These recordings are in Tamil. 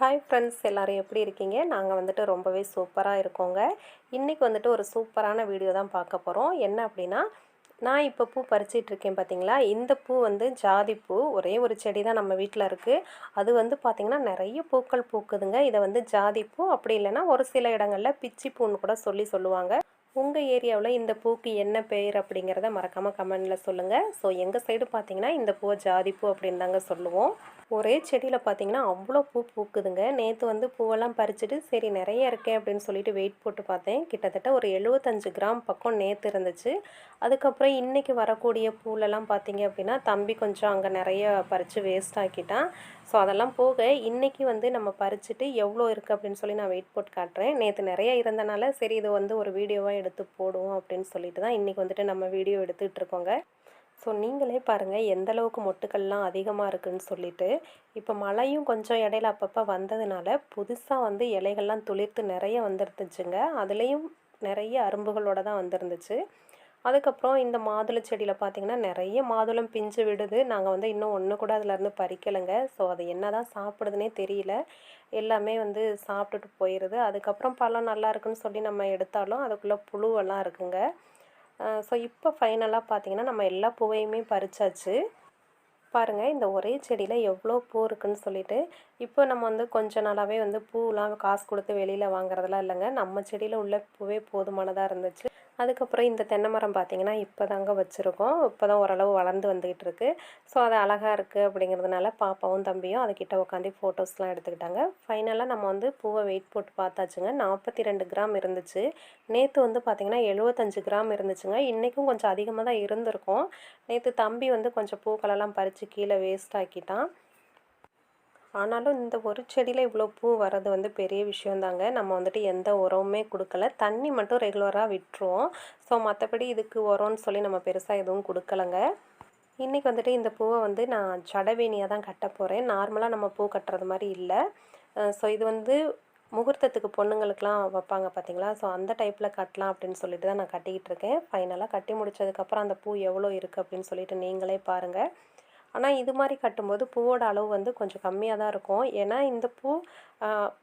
ஹாய் ஃப்ரெண்ட்ஸ் எல்லோரும் எப்படி இருக்கீங்க? நாங்கள் வந்துட்டு ரொம்பவே சூப்பராக இருக்கோங்க. இன்றைக்கி வந்துட்டு ஒரு சூப்பரான வீடியோ தான் பார்க்க போகிறோம் என்ன அப்படின்னா நான் இப்போ பூ பறிச்சிட்ருக்கேன் பார்த்தீங்களா இந்த பூ வந்து ஜாதி பூ ஒரே ஒரு செடி தான் நம்ம வீட்டில் இருக்குது அது வந்து பார்த்திங்கன்னா நிறைய பூக்கள் பூக்குதுங்க. இதை வந்து ஜாதி பூ அப்படி இல்லைன்னா ஒரு சில இடங்களில் பிச்சி பூன்னு கூட சொல்லி சொல்லுவாங்க. உங்கள் ஏரியாவில் இந்த பூக்கு என்ன பெயர் அப்படிங்கிறத மறக்காமல் கமெண்டில் சொல்லுங்கள் ஸோ எங்கள் சைடு பார்த்தீங்கன்னா இந்த பூவை ஜாதி பூ அப்படின்னு தாங்க சொல்லுவோம். ஒரே செடியில் பார்த்தீங்கன்னா அவ்வளோ பூ பூக்குதுங்க. நேற்று வந்து பூவெல்லாம் பறிச்சுட்டு சரி நிறைய இருக்கே அப்படின்னு சொல்லிட்டு வெயிட் போட்டு பார்த்தேன். கிட்டத்தட்ட ஒரு எழுபத்தஞ்சு கிராம் பக்கம் நேற்று இருந்துச்சு. அதுக்கப்புறம் இன்றைக்கி வரக்கூடிய பூலெல்லாம் பார்த்தீங்க அப்படின்னா தம்பி கொஞ்சம் அங்கே நிறைய பறித்து வேஸ்ட் ஆக்கிட்டான். ஸோ அதெல்லாம் போக இன்றைக்கி வந்து நம்ம பறிச்சுட்டு எவ்வளோ இருக்குது அப்படின்னு சொல்லி நான் வெயிட் போட்டு காட்டுறேன். நேற்று நிறைய இருந்தனால சரி இது வந்து ஒரு வீடியோவாக எடுத்து போடுவோம் அப்படின்னு சொல்லிட்டு தான் இன்றைக்கி வந்துட்டு நம்ம வீடியோ எடுத்துகிட்டு இருக்கோங்க. ஸோ நீங்களே பாருங்கள் எந்த அளவுக்கு மொட்டுக்கள்லாம் அதிகமாக இருக்குதுன்னு சொல்லிட்டு. இப்போ மழையும் கொஞ்சம் இடையில அப்பப்போ வந்ததுனால புதுசாக வந்து இலைகள்லாம் துளிர்த்து நிறைய வந்துருந்துச்சுங்க. அதுலேயும் நிறைய அரும்புகளோடு தான் வந்துருந்துச்சு. அதுக்கப்புறம் இந்த மாதுளை செடியில் பார்த்திங்கன்னா நிறைய மாதுளம் பிஞ்சு விடுது. நாங்கள் வந்து இன்னும் ஒன்று கூட அதிலேருந்து பறிக்கலைங்க. ஸோ அது என்ன தான் சாப்பிடுதுனே தெரியல. எல்லாமே வந்து சாப்பிட்டுட்டு போயிடுது அதுக்கப்புறம் பழம் நல்லா இருக்குன்னு சொல்லி நம்ம எடுத்தாலும் அதுக்குள்ளே புழுவெல்லாம் இருக்குங்க. ஸோ இப்போ ஃபைனலாக பார்த்திங்கன்னா நம்ம எல்லா பூவையுமே பறிச்சாச்சு. பாருங்கள் இந்த ஒரே செடியில் எவ்வளோ பூ இருக்குன்னு சொல்லிட்டு. இப்போ நம்ம வந்து கொஞ்ச நாளாகவே வந்து பூலாம் காசு கொடுத்து வெளியில் வாங்குறதெல்லாம் இல்லைங்க. நம்ம செடியில் உள்ள பூவே போதுமானதாக இருந்துச்சு. அதுக்கப்புறம் இந்த தென்னை மரம் பார்த்திங்கன்னா இப்போ தாங்க வச்சுருக்கோம். இப்போ தான் ஓரளவு வளர்ந்து வந்துக்கிட்டு இருக்குது ஸோ அது அழகாக இருக்குது அப்படிங்கிறதுனால பாப்பாவும் தம்பியும் அதுக்கிட்ட உட்காந்து ஃபோட்டோஸ்லாம் எடுத்துக்கிட்டாங்க. ஃபைனலாக நம்ம வந்து பூவை வெயிட் போட்டு பார்த்தாச்சுங்க. நாற்பத்தி ரெண்டு கிராம் இருந்துச்சு. நேற்று வந்து பார்த்திங்கன்னா எழுபத்தஞ்சு கிராம் இருந்துச்சுங்க. இன்றைக்கும் கொஞ்சம் அதிகமாக தான் இருந்திருக்கும். நேற்று தம்பி வந்து கொஞ்சம் பூக்களெல்லாம் பறித்து கீழே வேஸ்ட் ஆக்கிட்டான். ஆனாலும் இந்த ஒரு செடியில் இவ்வளோ பூ வர்றது வந்து பெரிய விஷயந்தாங்க. நம்ம வந்துட்டு எந்த உரமுமே கொடுக்கல. தண்ணி மட்டும் ரெகுலராக விட்டுருவோம். ஸோ மற்றபடி இதுக்கு உரம்னு சொல்லி நம்ம பெருசாக எதுவும் கொடுக்கலங்க. இன்றைக்கி வந்துட்டு இந்த பூவை வந்து நான் ஜடவேணியாக தான் கட்ட போகிறேன் நார்மலாக நம்ம பூ கட்டுறது மாதிரி இல்லை. ஸோ இது வந்து முகூர்த்தத்துக்கு பொண்ணுங்களுக்கெலாம் வைப்பாங்க பார்த்தீங்களா ஸோ அந்த டைப்பில் கட்டலாம் அப்படின்னு சொல்லிட்டு தான் நான் கட்டிக்கிட்டு இருக்கேன். ஃபைனலாக கட்டி முடிச்சதுக்கப்புறம் அந்த பூ எவ்வளோ இருக்குது அப்படின்னு சொல்லிட்டு நீங்களே பாருங்கள் ஆனால் இது மாதிரி கட்டும்போது பூவோட அளவு வந்து கொஞ்சம் கம்மியாக தான் இருக்கும். ஏன்னா இந்த பூ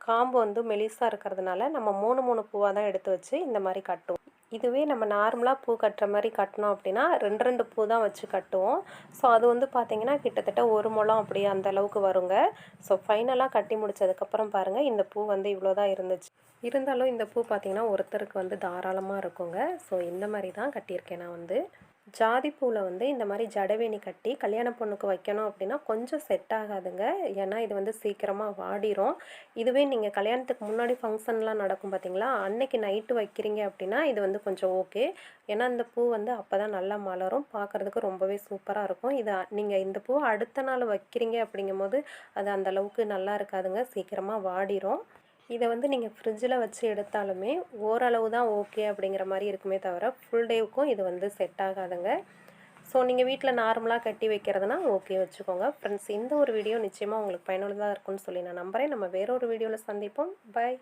காம்பு வந்து மெலிசாக இருக்கிறதுனால நம்ம மூணு மூணு பூவாக தான் எடுத்து வச்சு இந்த மாதிரி கட்டுவோம். இதுவே நம்ம நார்மலாக பூ கட்டுற மாதிரி கட்டினோம் அப்படின்னா ரெண்டு ரெண்டு பூ தான் வச்சு கட்டுவோம். ஸோ அது வந்து பார்த்திங்கன்னா கிட்டத்தட்ட ஒரு முழம் அப்படி அந்த அளவுக்கு வருங்க. ஸோ ஃபைனலாக கட்டி முடித்ததுக்கப்புறம் பாருங்கள் இந்த பூ வந்து இவ்வளோ தான் இருந்துச்சு. இருந்தாலும் இந்த பூ பார்த்திங்கன்னா ஒருத்தருக்கு வந்து தாராளமாக இருக்குங்க. ஸோ இந்த மாதிரி தான் கட்டியிருக்கேன் நான் வந்து. ஜாதி பூவில் வந்து இந்த மாதிரி ஜடவேணி கட்டி கல்யாண பொண்ணுக்கு வைக்கணும் அப்படின்னா கொஞ்சம் செட் ஆகாதுங்க. ஏன்னா இது வந்து சீக்கிரமாக வாடிரும். இதுவே நீங்கள் கல்யாணத்துக்கு முன்னாடி ஃபங்க்ஷன்லாம் நடக்கும் பார்த்தீங்களா அன்னைக்கு நைட்டு வைக்கிறீங்க அப்படின்னா இது வந்து கொஞ்சம் ஓகே ஏன்னா இந்த பூ வந்து அப்போ தான் நல்லா மலரும். பார்க்குறதுக்கு ரொம்பவே சூப்பராக இருக்கும். இது நீங்கள் இந்த பூ அடுத்த நாள் வைக்கிறீங்க அப்படிங்கும்போது அது அந்தளவுக்கு நல்லா இருக்காதுங்க. சீக்கிரமாக வாடிரும். இதை வந்து நீங்கள் ஃப்ரிட்ஜில் வச்சு எடுத்தாலுமே ஓரளவு தான் ஓகே அப்படிங்கிற மாதிரி இருக்குமே தவிர ஃபுல் டேவுக்கும் இது வந்து செட் ஆகாதுங்க. ஸோ நீங்கள் வீட்டில் நார்மலாக கட்டி வைக்கிறதுனா ஓகே வச்சுக்கோங்க. ஃப்ரெண்ட்ஸ் இந்த ஒரு வீடியோ நிச்சயமாக உங்களுக்கு பயனுள்ளதாக இருக்கும்னு சொல்லி நான் நம்புகிறேன் நம்ம வேறொரு வீடியோவில் சந்திப்போம். பாய்